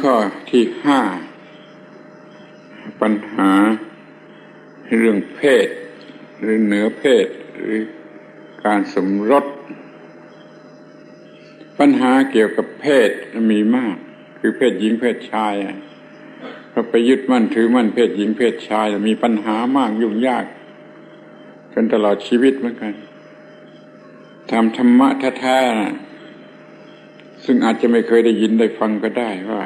ข้อที่ห้าปัญหาเรื่องเพศ หรือเหนือเพศ หรือการสมรส ปัญหาเกี่ยวกับเพศมีมาก คือเพศหญิงเพศชายพอไปยึดมั่นถือมั่นเพศหญิงเพศชายมีปัญหามากยุ่งยากจนตลอดชีวิตเหมือนกันทำธรรมะแท้ๆซึ่งอาจจะไม่เคยได้ยินได้ฟังก็ได้ว่า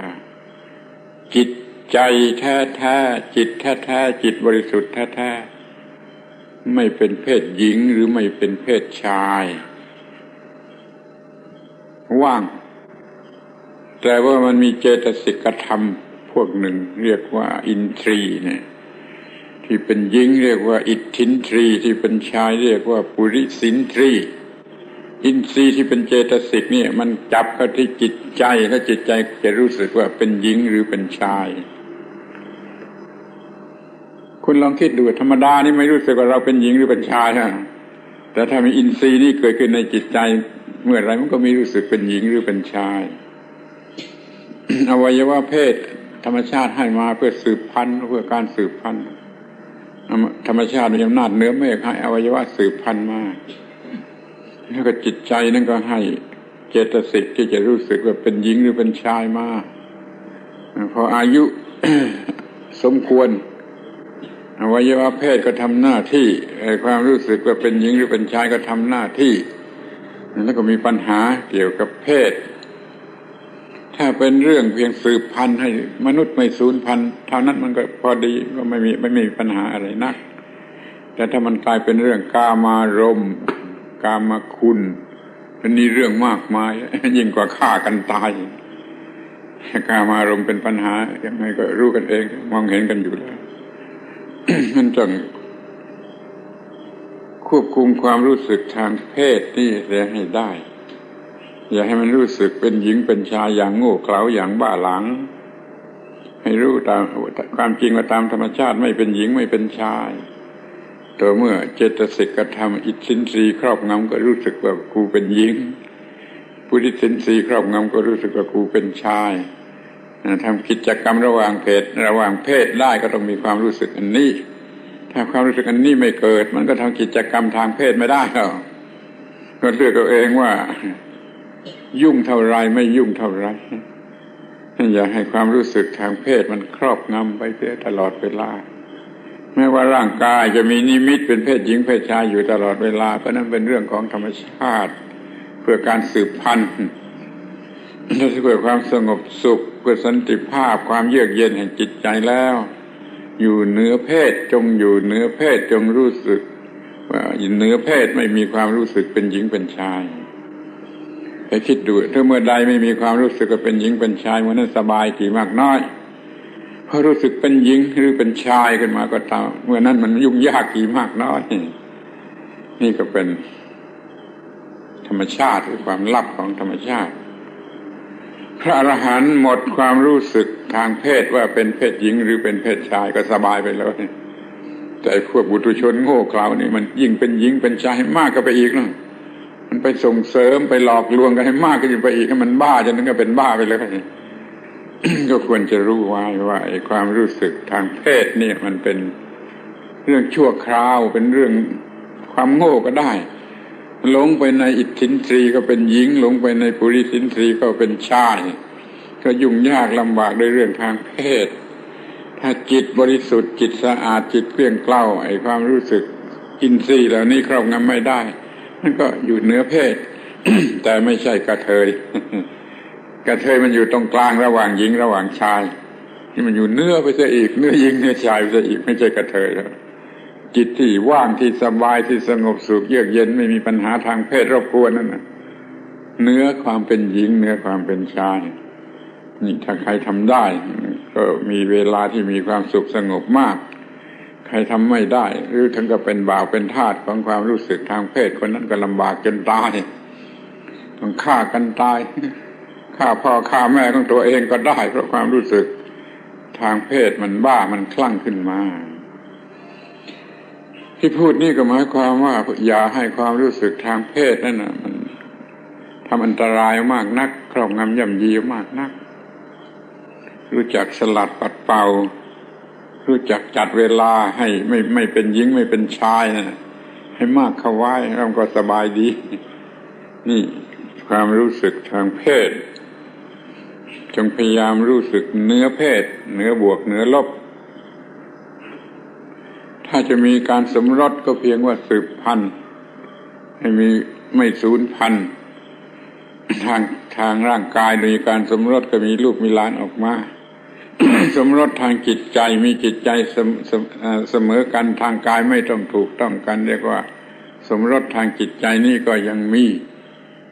จิตใจแท้ๆจิตแท้ๆจิตบริสุทธิ์แท้ๆไม่เป็นเพศหญิงหรือไม่เป็นเพศชาย ว่าง แต่ว่ามันมีเจตสิกธรรมพวกหนึ่งเรียกว่าอินทรีเนี่ยที่เป็นหญิงเรียกว่าอิทธินทรี ที่เป็นชายเรียกว่าปุริสินทรี อินทรีย์ที่เป็นเจตสิกนี่มันจับเข้าที่จิตใจแล้วจิตใจจะรู้สึกว่าเป็นหญิงหรือเป็นชาย คุณลองคิดดูธรรมดานี่ไม่รู้สึกว่าเราเป็นหญิงหรือเป็นชายฮะแต่ถ้ามีอินทรีย์นี่เกิดขึ้นในจิตใจ เมื่อไรมันก็มีรู้สึกเป็นหญิงหรือเป็นชาย อวัยวะเพศ ธรรมชาติให้มาเพื่อสืบพันธุ์เพื่อการสืบพันธุ์ธรรมชาติมีอำนาจเนื้อเมฆให้อวัยวะสืบพันธุ์มา แล้วก็จิตใจนั่นก็ให้เจตสิกที่จะรู้สึกว่าเป็นหญิงหรือเป็นชายมาพออายุสมควรอวัยวะเพศก็ทำหน้าที่ความรู้สึกว่าเป็นหญิงหรือเป็นชายก็ทำหน้าที่ แล้วก็มีปัญหาเกี่ยวกับเพศ ถ้าเป็นเรื่องเพียงสืบพันธุ์ให้มนุษย์ไม่สูญพันธุ์เท่านั้นมันก็พอดีก็ไม่มีไม่มีปัญหาอะไรนัก แต่ถ้ามันกลายเป็นเรื่องกามารม กามาคุณอันนี้เรื่องมากมาย ยิ่งกว่าฆ่ากันตายกามารมณ์เป็นปัญหา ยังไงก็รู้กันเอง มองเห็นกันอยู่แล้วมันต้องควบคุมความรู้สึกทางเพศนี่เสียให้ได้ อย่าให้มันรู้สึกเป็นหญิงเป็นชายอย่างโง่เขลาอย่างบ้าหลัง ให้รู้ตามความจริงว่าตามธรรมชาติไม่เป็นหญิงไม่เป็นชาย ต่อเมื่อเจตสิกกระทำอิทธินรีครอบงำก็รู้สึกว่ากูเป็นหญิงผู้ที่สินรีครอบงำก็รู้สึกว่ากูเป็นชายทำกิจกรรมระหว่างเพศระหว่างเพศได้ก็ต้องมีความรู้สึกอันนี้ ถ้าความรู้สึกอันนี้ไม่เกิด มันก็ทำกิจกรรมทางเพศไม่ได้หรอกก็เลือกเอาเองว่า ยุ่งเท่าไรไม่ยุ่งเท่าไรอย่าให้ความรู้สึกทางเพศมันครอบงำไปเสียตลอดเวลา แม้ว่าร่างกายจะมีนิมิตเป็นเพศหญิงเพศชายอยู่ตลอดเวลาก็นั้นเป็นเรื่องของธรรมชาติ เพื่อการสืบพันธุ์เพื่อความสงบสุขเพื่อสันติภาพความเยือกเย็นแห่งจิตใจแล้ว อยู่เหนือเพศจงอยู่เหนือเพศจงรู้สึกว่าเหนือเพศไม่มีความรู้สึกเป็นหญิงเป็นชายแต่คิดดูถ้าเมื่อใดไม่มีความรู้สึกว่าเป็นหญิงเป็นชายมันนั้นสบายกี่มากน้อย รู้สึกเป็นหญิงหรือเป็นชายขึ้นมาก็ตามเมื่อนั้นมันยุ่งยากกี่มากน้อยนี่ก็เป็น ธรรมชาติหรือความลับของธรรมชาติ พระอรหันต์หมดความรู้สึกทางเพศว่าเป็นเพศหญิงหรือเป็นเพศชายก็สบายไปเลยแต่พวกบุตรชนโง่เขลานี่มันยิ่งเป็นหญิงเป็นชายมากก็ไปอีกนะมันไปส่งเสริมไปหลอกลวงกันให้มากขึ้นไปอีกมันบ้าจนถึงก็เป็นบ้าไปเลย ก็ควรจะรู้ไว้ว่าไอ้ความรู้สึกทางเพศเนี่ยมันเป็นเรื่องชั่วคราวเป็นเรื่องความโง่ก็ได้ หลงไปในอิทธินทรีก็เป็นหญิง หลงไปในปุริสินทรีก็เป็นชาย ก็ยุ่งยากลำบากด้วยเรื่องทางเพศ ถ้าจิตบริสุทธิ์จิตสะอาดจิตเกลี้ยงเกล้าไอ้ความรู้สึกอินทรีย์เหล่านี้ครอบงำไม่ได้มันก็อยู่เหนือเพศ แต่ไม่ใช่กระเทย กระเทยมันอยู่ตรงกลางระหว่างหญิงระหว่างชาย นี่มันอยู่เนื้อไปซะอีกเนื้อหญิงเนื้อชายไปซะอีกไม่ใช่กระเทยแล้วจิตที่ว่างที่สบายที่สงบสุขเยือกเย็นไม่มีปัญหาทางเพศรบกวนนั่นนะเนื้อความเป็นหญิงเนื้อความเป็นชาย นี่ถ้าใครทำได้ ก็มีเวลาที่มีความสุขสงบมาก ใครทำไม่ได้ หรือถึงกับเป็นบ่าวเป็นทาสของความรู้สึกทางเพศคนนั้นก็ลำบากจนตายต้องฆ่ากันตาย ฆ่าพ่อฆ่าแม่ของตัวเองก็ได้ เพราะความรู้สึกทางเพศมันบ้ามันคลั่งขึ้นมา ที่พูดนี่ก็หมายความว่าอย่าให้ความรู้สึกทางเพศนั่นนะมันทำอันตรายมากนัก ครอบงำย่ำยีมากนัก รู้จักสลัดปัดเป่า รู้จักจัดเวลาให้ไม่ไม่เป็นหญิงไม่เป็นชายนะให้มากเข้าไว้เราก็สบายดี นี่ความรู้สึกทางเพศ จงพยายามรู้สึกเนื้อเพศเนื้อบวกเนื้อลบ ถ้าจะมีการสมรสก็เพียงว่าสืบพันธุ์ให้มีไม่สูญพันธุ์ทางทางร่างกายโดยการสมรสก็มีลูกมีหลานออกมา สมรสทางจิตใจมีจิตใจเสมเสมเอ่อเสมอกันทางกายไม่ต้องถูกต้องกันเรียกว่า สมรสทางจิตใจนี่ก็ยังมี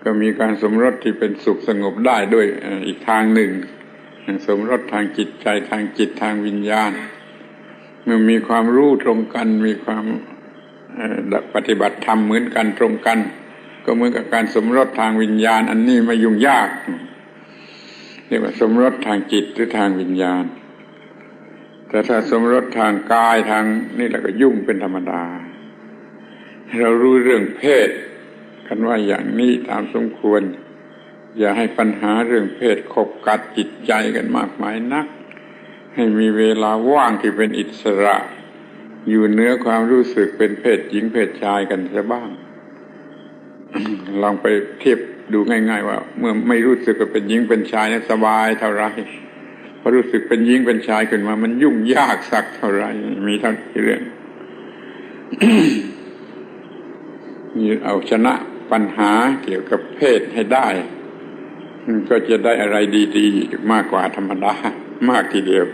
ก็มีการสมรสที่เป็นสุขสงบได้ด้วยอีกทางหนึ่ง สมรสทางจิตใจทางจิตทางวิญญาณเมื่อมีความรู้ตรงกัน มีความปฏิบัติธรรมเหมือนกันตรงกัน ก็เหมือนกับการสมรสทางวิญญาณ อันนี้ไม่ยุ่งยากเรียกว่าสมรสทางจิตหรือทางวิญญาณ แต่ถ้าสมรสทางกายทางนี่เราก็ยุ่งเป็นธรรมดา เรารู้เรื่องเพศ กันว่าอย่างนี้ตามสมควร อย่าให้ปัญหาเรื่องเพศขบกัดจิตใจกันมากมายนัก ให้มีเวลาว่างที่เป็นอิสระ อยู่เนื้อความรู้สึกเป็นเพศหญิงเพศชายกันซะบ้าง ลองไปเทียบดูง่ายๆว่า เมื่อไม่รู้สึกว่าเป็นหญิงเป็นชายนั้นสบายเท่าไหรพอรู้สึกเป็นหญิงเป็นชายขึ้นมา มันยุ่งยากสักเท่าไหรมีเท่าที่เรื่องนี่เอาชนะ ปัญหาเกี่ยวกับเพศให้ได้ ก็จะได้อะไรดี ๆ มากกว่าธรรมดามากทีเดียว